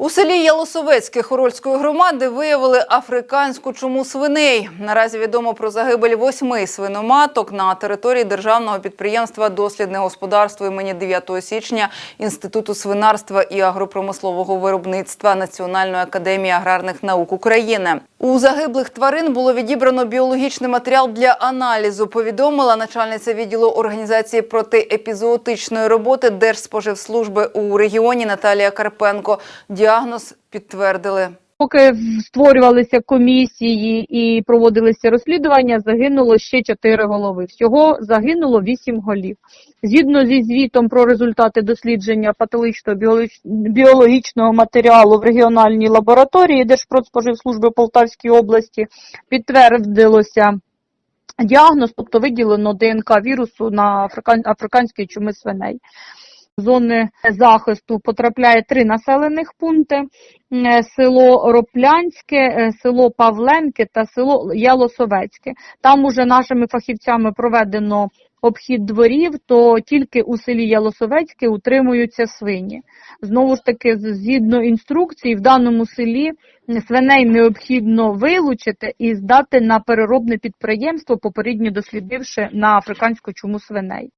У селі Ялосовецьке Хорольської громади виявили африканську чуму свиней. Наразі відомо про загибель восьми свиноматок на території державного підприємства Дослідне господарство імені 9 січня Інституту свинарства і агропромислового виробництва Національної академії аграрних наук України. У загиблих тварин було відібрано біологічний матеріал для аналізу. Повідомила начальниця відділу організації протиепізоотичної роботи Держспоживслужби у регіоні Наталія Карпенко. Діагноз підтвердили. Поки створювалися комісії і проводилися розслідування, загинуло ще чотири голови. Всього загинуло вісім голів. Згідно зі звітом про результати дослідження патологічного біологічного матеріалу в регіональній лабораторії Держпродспоживслужби Полтавської області підтвердилося діагноз, тобто виділено ДНК вірусу на африкан- африканські чуми свиней. Зони захисту потрапляє три населених пункти: Е, село Роплянське, е, село Павленке та село Ялосовецьке. Там уже нашими фахівцями проведено обхід дворів, то тільки у селі Ялосовецьке утримуються свині. Знову ж таки, згідно інструкції, в даному селі свиней необхідно вилучити і здати на переробне підприємство, попередньо дослідивши на африканську чуму свиней.